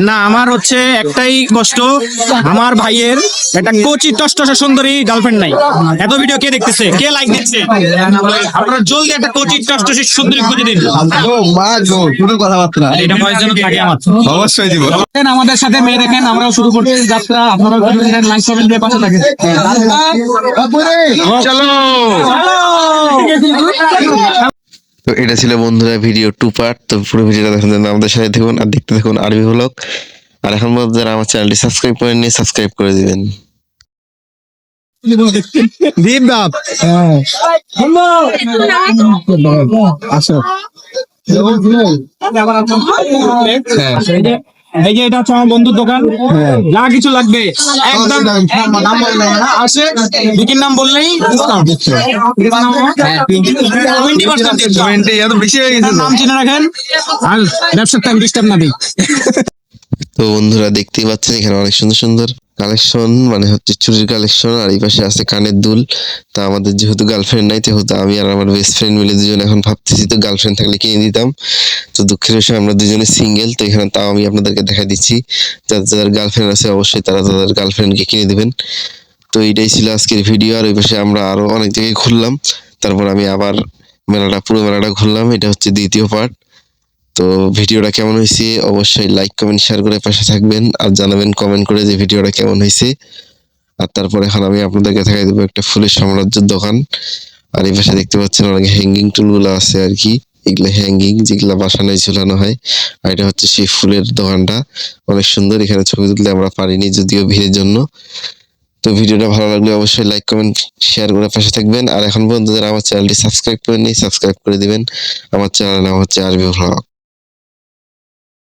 না আমার হচ্ছে একটাই কষ্ট। আমার ভাইয়ের একটা কোচি টস্টসা সুন্দরী গার্লফ্রেন্ড নাই। এত ভিডিও কে দেখতেছে? কে লাইক দিচ্ছে? আপনারা জলদি একটা কোচি টস্টসি সুন্দরী খুঁজে দিন। কথাবার্তা। এটা যেন থাকে আমার। অবশ্যই দিব। আমাদের সাথে মেয়ে দেখেন আমরাও শুরু করতে যাত্রা। আপনারা লাইক কমেন্ট দিয়ে পাশে থাকেন। চলো। তো এটা ছিল বন্ধুরা ভিডিও টু পার্ট তো পুরো ভিডিওটা দেখার জন্য আমাদের সাথে থাকুন আর দেখতে থাকুন আরবি ব্লগ আর এখন পর্যন্ত যারা আমার চ্যানেলটি সাবস্ক্রাইব করেননি সাবস্ক্রাইব করে দিবেন। দীপ বাপ। হ্যাঁ। আসো। এই যে এটা হচ্ছে আমার বন্ধুর দোকান। যা কিছু লাগবে। একদম আসে বিকির নাম বললেই হয়ে। নাম চিনে রাখেন। আর ব্যবসার টাইম ডিস্টার্ব না দিই। তো বন্ধুরা দেখতেই পাচ্ছেন এখানে অনেক সুন্দর সুন্দর কালেকশন মানে হচ্ছে চুরির কালেকশন আর এই পাশে আছে কানের দুল। তা আমাদের যেহেতু গার্লফ্রেন্ড নাই যেহেতু আমি আর আমার বেস্ট ফ্রেন্ড মিলে দুজন এখন ভাবতেছি, তো গার্লফ্রেন্ড থাকলে কিনে দিতাম। তো দুঃখের বিষয়, আমরা দুজনে সিঙ্গেল তো এখানে তাও আমি আপনাদেরকে দেখা দিচ্ছি। যাদের যাদের গার্লফ্রেন্ড আছে, অবশ্যই তারা তাদের গার্লফ্রেন্ডকে কিনে দেবেন। তো এইটাই ছিল আজকের ভিডিও আর ওই পাশে আমরা আরও অনেক জায়গায় ঘুরলাম। তারপর আমি আবার মেলাটা, পুরো মেলাটা ঘুরলাম। এটা হচ্ছে দ্বিতীয় পার্ট তো ভিডিওটা কেমন হয়েছে? অবশ্যই লাইক কমেন্ট শেয়ার করে পাশে থাকবেন। আর জানাবেন কমেন্ট করে যে ভিডিওটা কেমন হয়েছে। আর তারপরে এখন আমি আপনাদেরকে দেখাই দেবো একটা ফুলের সাম্রাজ্যের দোকান। আর এই পাশে দেখতে পাচ্ছেন অনেক হ্যাঙ্গিং টুলগুলো আছে আর কি। এগুলো হ্যাঙ্গিং যেগুলো বাসানায় ঝুলানো হয়। আর এটা হচ্ছে সেই ফুলের দোকানটা। অনেক সুন্দর, এখানে ছবি তুলতে আমরা পারিনি, যদিও ভিড়ের জন্য। তো ভিডিওটা ভালো লাগলে অবশ্যই লাইক কমেন্ট শেয়ার করে পাশে থাকবেন। আর এখন পর্যন্ত যারা আমার চ্যানেলটি সাবস্ক্রাইব করেননি সাবস্ক্রাইব করে দিবেন। আমার চ্যানেল নাম হচ্ছে আরবি ভ্লগ